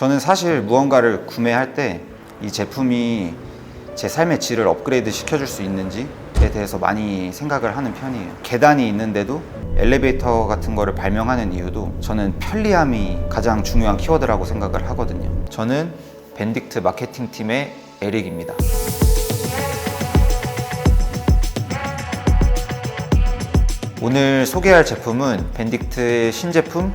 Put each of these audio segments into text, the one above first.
저는 사실 무언가를 구매할 때 이 제품이 제 삶의 질을 업그레이드 시켜줄 수 있는지에 대해서 많이 생각을 하는 편이에요. 계단이 있는데도 엘리베이터 같은 거를 발명하는 이유도 저는 편리함이 가장 중요한 키워드라고 생각을 하거든요. 저는 벤딕트 마케팅 팀의 에릭입니다. 오늘 소개할 제품은 벤딕트의 신제품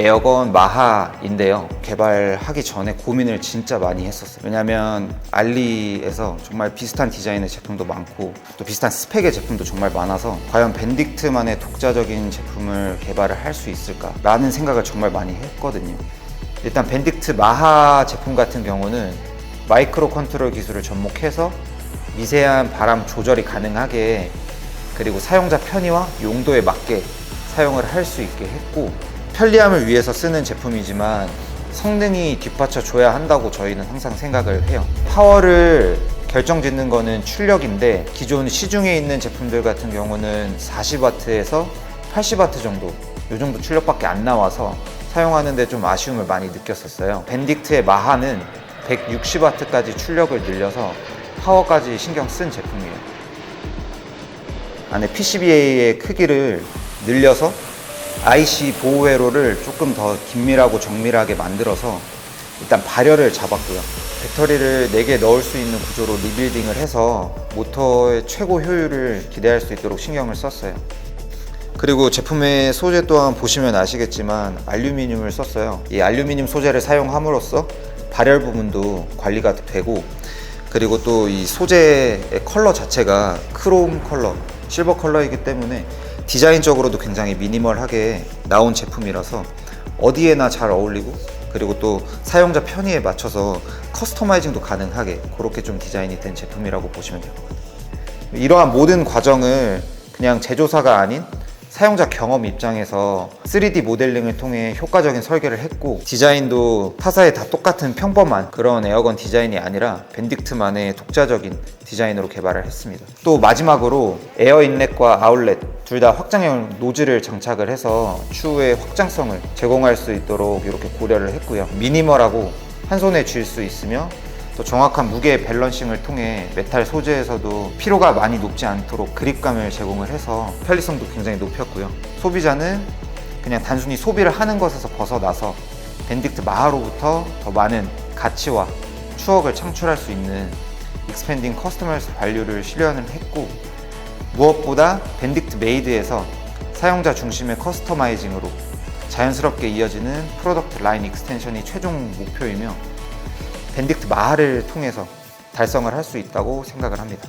에어건 마하인데요. 개발하기 전에 고민을 진짜 많이 했었어요. 왜냐면 알리에서 정말 비슷한 디자인의 제품도 많고 또 비슷한 스펙의 제품도 정말 많아서 과연 벤딕트만의 독자적인 제품을 개발을 할 수 있을까라는 생각을 정말 많이 했거든요. 일단 벤딕트 마하 제품 같은 경우는 마이크로 컨트롤 기술을 접목해서 미세한 바람 조절이 가능하게 그리고 사용자 편의와 용도에 맞게 사용을 할 수 있게 했고 편리함을 위해서 쓰는 제품이지만 성능이 뒷받쳐 줘야 한다고 저희는 항상 생각을 해요. 파워를 결정 짓는 거는 출력인데 기존 시중에 있는 제품들 같은 경우는 40W에서 80W 정도 이 정도 출력밖에 안 나와서 사용하는데 좀 아쉬움을 많이 느꼈었어요. 벤딕트의 마하는 160W까지 출력을 늘려서 파워까지 신경 쓴 제품이에요. 안에 PCBA의 크기를 늘려서 IC 보호 회로를 조금 더 긴밀하고 정밀하게 만들어서 일단 발열을 잡았고요. 배터리를 4개 넣을 수 있는 구조로 리빌딩을 해서 모터의 최고 효율을 기대할 수 있도록 신경을 썼어요. 그리고 제품의 소재 또한 보시면 아시겠지만 알루미늄을 썼어요. 이 알루미늄 소재를 사용함으로써 발열 부분도 관리가 되고 그리고 또 이 소재의 컬러 자체가 크롬 컬러, 실버 컬러이기 때문에 디자인적으로도 굉장히 미니멀하게 나온 제품이라서 어디에나 잘 어울리고 그리고 또 사용자 편의에 맞춰서 커스터마이징도 가능하게 그렇게 좀 디자인이 된 제품이라고 보시면 될 것 같아요. 이러한 모든 과정을 그냥 제조사가 아닌 사용자 경험 입장에서 3D 모델링을 통해 효과적인 설계를 했고 디자인도 타사에 다 똑같은 평범한 그런 에어건 디자인이 아니라 벤딕트만의 독자적인 디자인으로 개발을 했습니다. 또 마지막으로 에어 인렛과 아울렛 둘 다 확장형 노즐을 장착을 해서 추후에 확장성을 제공할 수 있도록 이렇게 고려를 했고요. 미니멀하고 한 손에 쥘 수 있으며 또 정확한 무게 밸런싱을 통해 메탈 소재에서도 피로가 많이 높지 않도록 그립감을 제공을 해서 편리성도 굉장히 높였고요. 소비자는 그냥 단순히 소비를 하는 것에서 벗어나서 벤딕트 마하로부터 더 많은 가치와 추억을 창출할 수 있는 익스펜딩 커스터머스 밸류를 실현을 했고 무엇보다 벤딕트 메이드에서 사용자 중심의 커스터마이징으로 자연스럽게 이어지는 프로덕트 라인 익스텐션이 최종 목표이며 벤딕트 마하를 통해서 달성을 할 수 있다고 생각을 합니다.